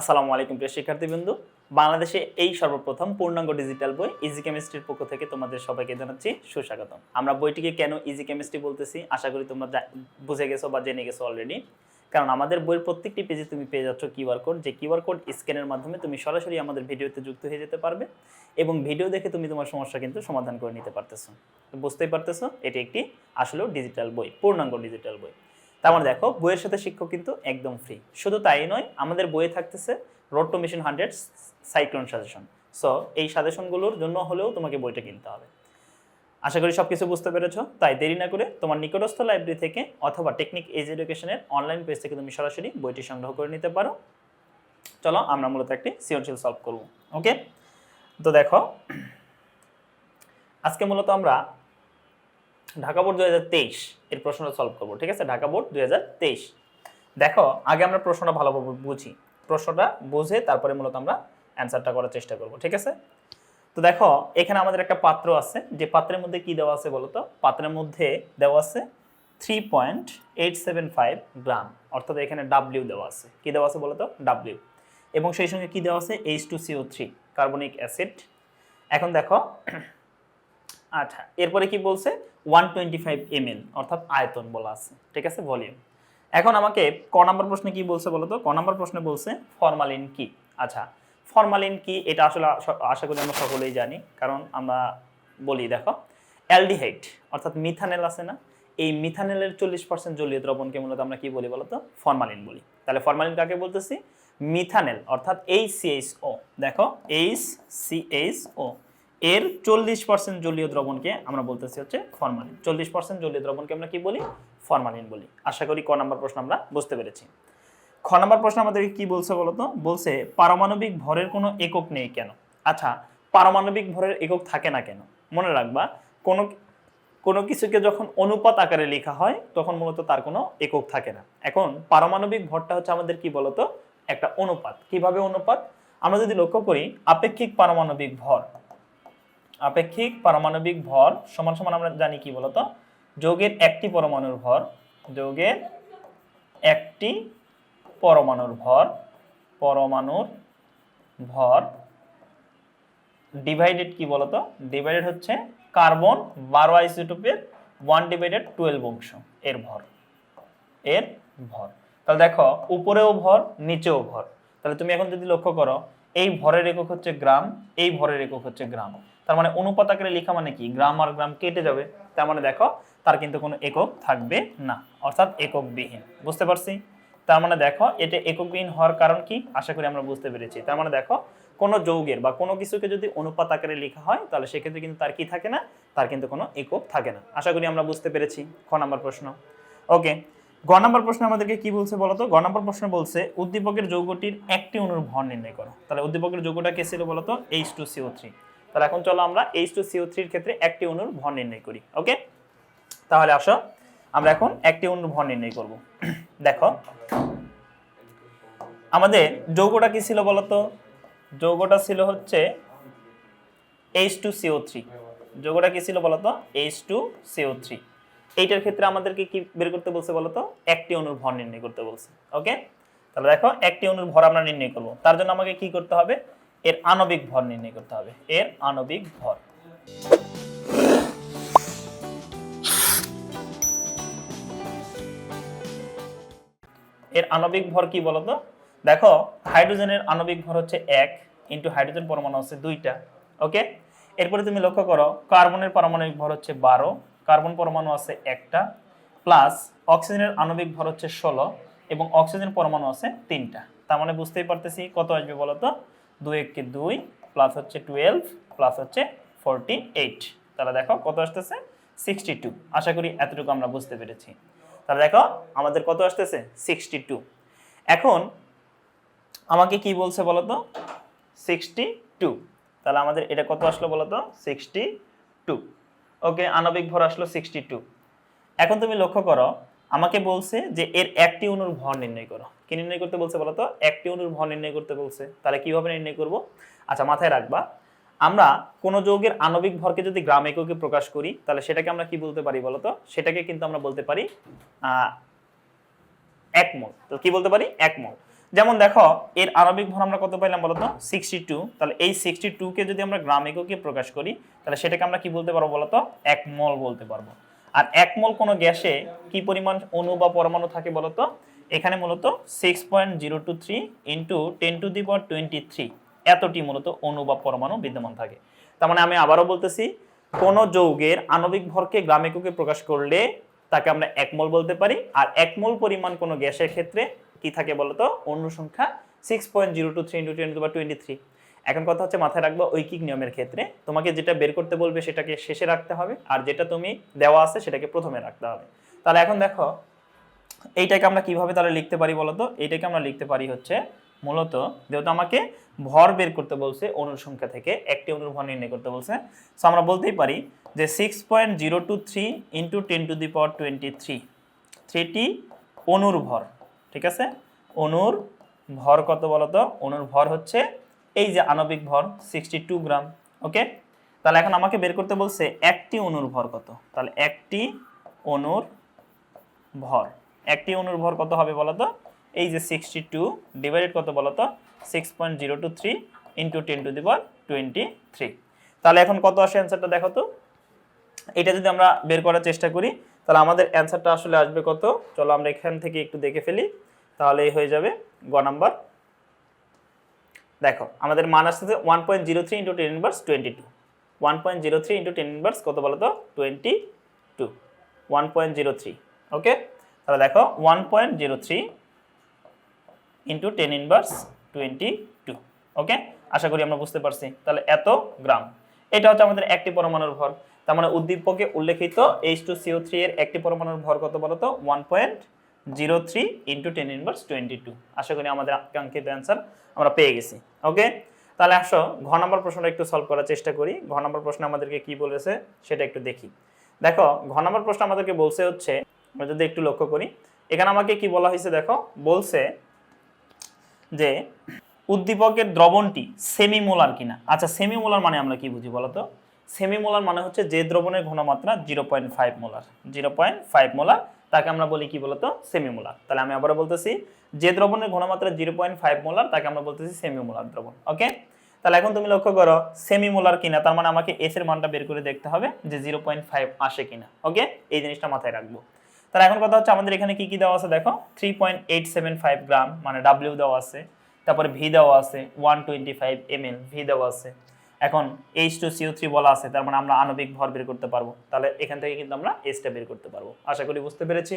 আসসালামু আলাইকুম প্রিয় শিক্ষার্থীবৃন্দ। বাংলাদেশে এই সর্বপ্রথম পূর্ণাঙ্গ ডিজিটাল বই ইজি কেমিস্ট্রির পক্ষ থেকে তোমাদের সবাইকে জানাচ্ছি সুস্বাগতম। আমরা বইটিকে কেন ইজি কেমিস্ট্রি বলতেছি আশা করি তোমরা বুঝে গেছো বা জেনে গেছো অলরেডি কারণ আমাদের বইয়ের প্রত্যেকটি পেজে তুমি পেয়ে যাচ্ছ কিউআর কোড যে কিউআর কোড স্ক্যানের মাধ্যমে তুমি সরাসরি আমাদের ভিডিওতে যুক্ত হয়ে যেতে পারবে এবং ভিডিও দেখে তুমি তোমার সমস্যা কিন্তু সমাধান করে নিতে পারতেছো। বুঝতেই পারতেছো? এটি একটি আসলেও ডিজিটাল বই, পূর্ণাঙ্গ ডিজিটাল বই। তার মানে দেখো, বইয়ের সাথে শিক্ষক কিন্তু একদম ফ্রি শুধু তাই নয়, আমাদের বইয়ে থাকতেছে road to mission hundred cyclone suggestion so এই সাজেশনগুলোর জন্য হলেও তোমাকে বইটা কিনতে হবে। আশা করি সব কিছু বুঝতে পেরেছ। তাই দেরি না করে তোমার নিকটস্থ লাইব্রেরি থেকে অথবা টেকনিক এজ এডুকেশনের অনলাইন পেজ থেকে তুমি সরাসরি বইটি সংগ্রহ করে নিতে পারো। চলো, আমরা মূলত একটি সৃজনশীল সলভ করব। ওকে তো দেখো, আজকে মূলত আমরা ঢাকা বোর্ড দু হাজার তেইশ, এর প্রশ্নটা সলভ করব, ঠিক আছে? ঢাকা বোর্ড দুই হাজার তেইশ। দেখো, আগে আমরা প্রশ্নটা ভালোভাবে বুঝি। প্রশ্নটা বুঝে তারপরে মূলত আমরা অ্যান্সারটা করার চেষ্টা করব, ঠিক আছে? তো দেখো, এখানে আমাদের একটা পাত্র আছে। যে পাত্রের মধ্যে কি দেওয়া আছে বলতো? পাত্রের মধ্যে দেওয়া আছে three point eight seven five gram, অর্থাৎ এখানে ডাব্লিউ দেওয়া আছে। কি দেওয়া আছে বলতো? ডাব্লিউ এবং সেই সঙ্গে কি দেওয়া আছে? H two CO three carbonic acid এখন দেখো আচ্ছা এরপরে কি বলছে? ওয়ান টোয়েন্টি ফাইভ এমএল অর্থাৎ আয়তন বলা আছে। ঠিক আছে? ভলিউম এখন আমাকে ক নাম্বার প্রশ্নে কি বলছে বলতো? ক নাম্বার প্রশ্নে বলছে ফরমালিন কি? আচ্ছা ফরমালিন কি? এটা আসলে আশা- করি আমরা সকলেই জানি, কারণ আমরা বলি, দেখো। অ্যালডিহাইড, অর্থাৎ মিথানেল আছে না? এই মিথানেলের চল্লিশ পার্সেন্ট জলীয় দ্রবণকে মূলত আমরা কি বলি বলতো? ফরমালিন বলি। তাহলে ফরমালিন কাকে বলতেছি? মিথানেল, অর্থাৎ এইচ সিএইচ ও দেখো এইচ সিএইচও এর চল্লিশ পার্সেন্ট জলীয় দ্রবণকে আমরা বলতেছি হচ্ছে ফরমালিন। চল্লিশ পার্সেন্ট জলীয় দ্রবণকে আমরা কি বলি? ফরমালিন বলি। আশা করি ক নাম্বার প্রশ্ন আমরা বুঝতে পেরেছি। খ নাম্বার প্রশ্ন আমাদেরকে কি বলছে বলতো? বলছে, পারমাণবিক ভরের কোনো একক নেই কেন? আচ্ছা পারমাণবিক ভরের একক থাকে না কেন? মনে রাখবা, কোনো কোনো কিছুকে যখন অনুপাত আকারে লেখা হয়, তখন মূলত তার কোনো একক থাকে না। এখন, পারমাণবিক ভরটা হচ্ছে আমাদের কি বলতো? একটা অনুপাত। কীভাবে অনুপাত? আমরা যদি লক্ষ্য করি, আপেক্ষিক পারমাণবিক ভর আপেক্ষিক পারমাণবিক ভর সমান সমান আমরা জানি কি বলতো? যৌগের একটি পরমাণুর ভর, যৌগের একটি পরমাণুর ভর পরমাণুর ভর ডিভাইডেড কি বলতো? ডিভাইডেড হচ্ছে কার্বন বারো আইসোটোপের ওয়ান ডিভাইডেড টুয়েলভ অংশ এর ভর এর ভর। তাহলে দেখো, উপরেও ভর, নিচেও ভর। তাহলে তুমি এখন যদি লক্ষ্য করো এই ভরের একক হচ্ছে গ্রাম, এই ভরের একক হচ্ছে গ্রাম। তার মানে অনুপাত আকারে লেখা মানে কি? গ্রাম আর গ্রাম কেটে যাবে। তার মানে দেখো, তার কিন্তু কোনো একক থাকবে না, অর্থাৎ এককবিহীন। বুঝতে পারছি? তার মানে দেখো, এটা এককবিহীন হওয়ার কারণ কি? আশা করি আমরা বুঝতে পেরেছি। তার মানে দেখো, কোনো যৌগের বা কোনো কিছুকে যদি অনুপাত আকারে লেখা হয়, তাহলে সেক্ষেত্রে কিন্তু তার কি থাকে না? তার কিন্তু কোনো একক থাকে না। আশা করি আমরা বুঝতে পেরেছি। খ নাম্বার প্রশ্ন। ওকে গ নাম্বার প্রশ্ন আমাদেরকে কি বলছে বলতো গ নাম্বার প্রশ্ন বলছে, উদ্দীপকের যৌগটির একটি অণুর ভর নির্ণয় করো। তাহলে উদ্দীপকের যৌগটা কে ছিল বলতো এইচ টু সিও থ্রি তাহলে এখন চলো আমরা এইচ টু সিও থ্রির ক্ষেত্রে একটি অণুর ভর নির্ণয় করি, ওকে? তাহলে আসো, আমরা এখন একটি অণুর ভর নির্ণয় করব। দেখো, আমাদের যৌগটা কি ছিল বলতো যৌগটা ছিল হচ্ছে এইচ টু সিও থ্রি যৌগটা কি ছিল বলতো এইচ টু সিও থ্রি এইটার ক্ষেত্রে আমাদেরকে কি বের করতে বলছে বলতো? একটি অণুর ভর নির্ণয় করতে বলছে ওকে তাহলে দেখো, একটি অণুর ভর আমরা নির্ণয় করব। তার জন্য আমাকে কি করতে হবে? এর আণবিক ভর নির্ণয় করতে হবে। এর আণবিক ভর। এর আণবিক ভর কি বলতো? দেখো, হাইড্রোজেনের আণবিক ভর হচ্ছে এক ইন্টু হাইড্রোজেন পরমাণু আছে দুইটা ওকে এরপরে তুমি লক্ষ্য করো, কার্বনের পারমাণবিক ভর হচ্ছে বারো কার্বন পরমাণু আছে একটা, প্লাস অক্সিজেনের আণবিক ভর হচ্ছে ষোলো এবং অক্সিজেন পরমাণু আছে তিনটা। তার মানে বুঝতেই পারতেছি কত আসবে বলতো? দুই এককে দুই প্লাস হচ্ছে টুয়েলভ প্লাস হচ্ছে ফোরটি এইট তাহলে দেখো কত আসতেছে? Sixty two. আশা করি এতটুকু আমরা বুঝতে পেরেছি। তাহলে দেখো আমাদের কত আসতেছে? Sixty two. এখন আমাকে কি বলছে বলতো? Sixty two. তাহলে আমাদের এটা কত আসলো বলতো? Sixty two. ওকে, আণবিক ভর আসলো সিক্সটি টু এখন তুমি লক্ষ্য করো, আমাকে বলছে যে এর একটি অণুর ভর নির্ণয় করো। কি নির্ণয় করতে বলছে বলতো? একটি অণুর ভর নির্ণয় করতে বলছে। তাহলে কীভাবে নির্ণয় করব? আচ্ছা মাথায় রাখবা, আমরা কোনো যৌগের আণবিক ভরকে যদি গ্রাম এককে প্রকাশ করি, তাহলে সেটাকে আমরা কি বলতে পারি বলতো? সেটাকে কিন্তু আমরা বলতে পারি এক তো কি বলতে পারি? এক মোল। যেমন দেখো, এর আণবিক ভর আমরা কত পাইলাম বলতো? সিক্সটি টু তাহলে এই সিক্সটি টুকে যদি আমরা গ্রাম এককে প্রকাশ করি, তাহলে সেটাকে আমরা কি বলতে পারব বলতো? এক মল বলতে পারব। আর এক মল কোনো গ্যাসে কি পরিমাণ অণু বা পরমাণু থাকে বলতো? এখানে মূলত six point zero two three into ten to the power twenty three এতটি মূলত অণু বা পরমাণু বিদ্যমান থাকে। তার মানে আমি আবারও বলতেছি, কোন যৌগের আণবিক ভরকে গ্রাম এককে প্রকাশ করলে তাকে আমরা একমল বলতে পারি, আর একমল পরিমাণ কোনো গ্যাসের ক্ষেত্রে কি থাকে বলতো? অণু সংখ্যা six point zero two three into ten to twenty three এখন কথা হচ্ছে মাথায় রাখব ঐকিক নিয়মের ক্ষেত্রে। তোমাকে যেটা বের করতে বলবে সেটাকে শেষে রাখতে হবে, আর যেটা তুমি দেওয়া আছে সেটাকে প্রথমে রাখতে হবে। তাহলে এখন দেখো, এইটাকে আমরা কীভাবে তাহলে লিখতে পারি বলতো? এইটাকে আমরা লিখতে পারি হচ্ছে মূলত, যেহেতু আমাকে ভর বের করতে বলছে অনুর সংখ্যা থেকে, একটি অনুর ভর নির্ণয় করতে বলছে। সো আমরা বলতেই পারি যে six point zero two three into ten to the power twenty three thirty অনুর ভর। ঠিক আছে? অনুর ভর কত বলতো? অনুর ভর হচ্ছে এই যে আণবিক ভর সিক্সটি টু গ্রাম ওকে তাহলে এখন আমাকে বের করতে বলছে একটি অনুর ভর কত? তাহলে একটি অনুর ভর, একটি অনুর ভর কত হবে বলতো? এই যে সিক্সটি টু ডিভাইডেড কত বলতো? Six point zero two three into ten to the power twenty three তাহলে এখন কত আসে অ্যান্সারটা দেখো তো? এটা যদি আমরা বের করার চেষ্টা করি তাহলে আমাদের অ্যান্সারটা আসলে আসবে কত? চলো আমরা এখান থেকে একটু দেখে ফেলি। তাহলেই হয়ে যাবে গ নাম্বার। দেখো, আমাদের মান আসতেছে one point zero three into ten inverse twenty two one point zero three into ten inverse কত বলো তো twenty two one point zero three okay তাহলে দেখো one point zero three into ten inverse twenty two okay আশা করি আমরা বুঝতে পারছি। তাহলে এত গ্রাম। এটা হচ্ছে আমাদের একটি পরমাণুর ভর। তার মানে উদ্দীপকে উল্লেখিত এইচ টু সিও থ্রি এর একটি পরমাণুর ভর কত বলতো? One point zero three into ten inverse twenty two আশা করি আমাদের আকাঙ্ক্ষিত অ্যান্সার আমরা পেয়ে গেছি। ওকে তাহলে আসো, ঘ নম্বর প্রশ্নটা একটু সলভ করার চেষ্টা করি। ঘ নম্বর প্রশ্ন আমাদেরকে কি বলেছে সেটা একটু দেখি। দেখো, ঘ নম্বর প্রশ্ন আমাদেরকে বলছে হচ্ছে, আমরা যদি একটু লক্ষ্য করি, এখানে আমাকে কি বলা হয়েছে দেখো? বলছে যে উদ্দীপকের দ্রবণটি সেমিমোলার কিনা। আচ্ছা সেমিমোলার মানে আমরা কি বুঝি বলতো? সেমিমোলার মানে হচ্ছে যে দ্রবণের ঘনমাত্রা zero point five molar. Zero point five molar, তাকে আমরা বলি কি বলতো? সেমিমোলার। তাহলে আমি আবারও বলতেছি, যে দ্রবণের ঘনমাত্রা জিরো পয়েন্ট ফাইভ মোলার, তাকে আমরা বলতেছি সেমিমোলার দ্রবণ, ওকে? তাহলে এখন তুমি লক্ষ্য করো, সেমিমোলার কিনা, তার মানে আমাকে এস এর মানটা বের করে দেখতে হবে যে জিরো পয়েন্ট ফাইভ আসে কিনা, ওকে? এই জিনিসটা মাথায় রাখব। তাহলে এখন কথা হচ্ছে, আমাদের এখানে কি কি দেওয়া আছে দেখো? Three point eight seven five gram মানে ডাব্লিউ দেওয়া আছে। তারপরে ভি দেওয়া আছে one twenty five M L V দেওয়া আছে। এখন এইচ টু সিও থ্রি বলা আছে, তার মানে আমরা আণবিক ভর বের করতে পারব। তাহলে এখান থেকে কিন্তু আমরা এসটা বের করতে পারব। আশা করি বুঝতে পেরেছি।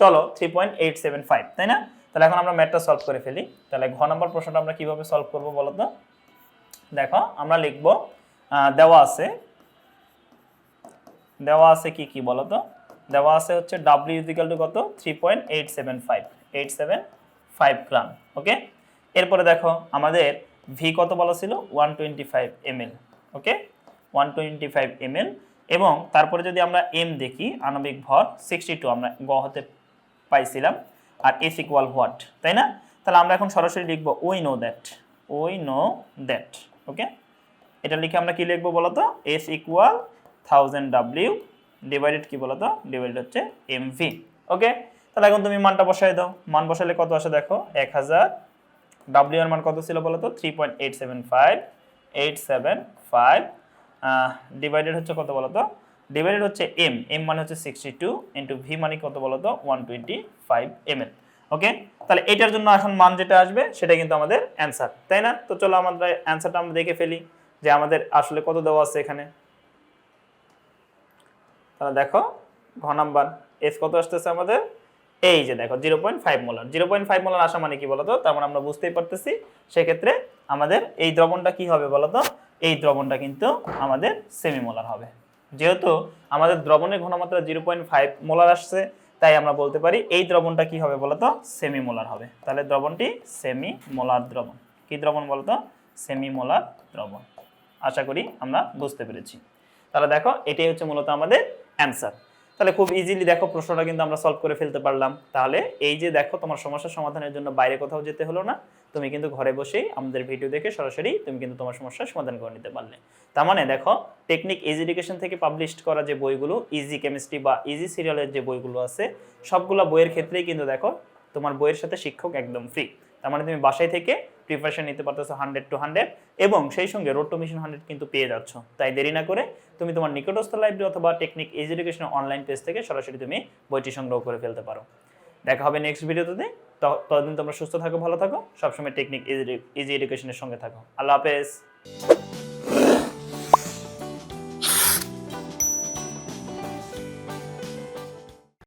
চলো three point eight seven five তাই না? তাহলে এখন আমরা ম্যাথটা সলভ করে ফেলি। তাহলে ঘ নম্বর প্রশ্নটা আমরা কীভাবে সলভ করব বলো তো? দেখো, আমরা লিখব দেওয়া আছে। দেওয়া আছে কি কি বলো তো? দেওয়া আছে হচ্ছে ডাব্লিউ ইজিক্যাল টু কত? Three point eight seven five eight seven five gram okay এরপরে দেখো, আমাদের ভি কত বলা ছিল? One twenty five ML okay one twenty five ML এবং তারপরে যদি আমরা এম দেখি, আণবিক ভর সিক্সটি টু আমরা গ হতে পাইছিলাম, আর এস ইকুয়াল হোয়াট তাই না? তাহলে আমরা এখন সরাসরি লিখব ওই নো দ্যাট ওই নো দ্যাট ওকে এটা লিখে আমরা কি লিখব বলো তো S equal thousand W divided কি বলো তো ডিভাইডেড হচ্ছে এম ভি ওকে তাহলে এখন তুমি মানটা বসাই দাও। মান বসালে কত আসে দেখো? এক হাজার ডাব্লিউ এর মান কত ছিল বলো তো three point eight seven five eight seven five divided হচ্ছে কত বলো তো ডিভাইডেড হচ্ছে এম এম মানে হচ্ছে সিক্সটি টু ইন্টু ভি মানে কত বলো তো one twenty five M L okay তাহলে এটার জন্য এখন মান যেটা আসবে সেটা কিন্তু আমাদের অ্যান্সার তাই না? তো চলো আমাদের অ্যান্সারটা আমরা দেখে ফেলি যে আমাদের আসলে কত দেওয়া আছে এখানে। তাহলে দেখো, ঘ নাম্বার এস কত আসতেছে আমাদের? এই যে দেখো zero point five molar zero point five molar আসা মানে কি বলতো? তার মানে আমরা বুঝতেই পারতেছি, সেক্ষেত্রে আমাদের এই দ্রবণটা কি হবে বলতো? এই দ্রবণটা কিন্তু আমাদের সেমি মোলার হবে। যেহেতু আমাদের দ্রবণের ঘনমাত্রা জিরো পয়েন্ট ফাইভ মোলার আসছে, তাই আমরা বলতে পারি এই দ্রবণটা কি হবে বলতো? সেমি মোলার হবে। তাহলে দ্রবণটি সেমি মোলার দ্রবণ। কি দ্রবণ বলতো? সেমি মোলার দ্রবণ। আশা করি আমরা বুঝতে পেরেছি। তাহলে দেখো, এটাই হচ্ছে মূলত আমাদের অ্যান্সার তাহলে খুব ইজিলি দেখো প্রশ্নটা কিন্তু আমরা সলভ করে ফেলতে পারলাম। তাহলে এই যে দেখো তোমার সমস্যার সমাধানের জন্য বাইরে কোথাও যেতে হলো না, তুমি কিন্তু ঘরে বসেই আমাদের ভিডিও দেখে সরাসরি তুমি কিন্তু তোমার সমস্যার সমাধান করে নিতে পারলে। তার মানে দেখো টেকনিক ইজি এডুকেশন থেকে পাবলিশ করা যে বইগুলো ইজি কেমিস্ট্রি বা ইজি সিরিয়ালের যে বইগুলো আছে, সবগুলো বইয়ের ক্ষেত্রেই কিন্তু দেখো তোমার বইয়ের সাথে শিক্ষক একদম ফ্রি তার মানে তুমি বাসায় থেকে প্রিপারেশন নিতে পারতেছো হান্ড্রেড টু হান্ড্রেড এবং সেই সঙ্গে রোড টু মিশন হান্ড্রেড কিন্তু পেয়ে যাচ্ছ। তাই দেরি না করে তুমি তোমার নিকটস্থ লাইব্রেরি অথবা technique age education online page থেকে সরাসরি তুমি বইটি সংগ্রহ করে ফেলতে পারো। দেখা হবে নেক্সট ভিডিওতে ততদিন তোমরা সুস্থ থাকো, ভালো থাকো, সবসময় টেকনিক ইজি এডুকেশনের সঙ্গে থাকো। আল্লাহ হাফেজ।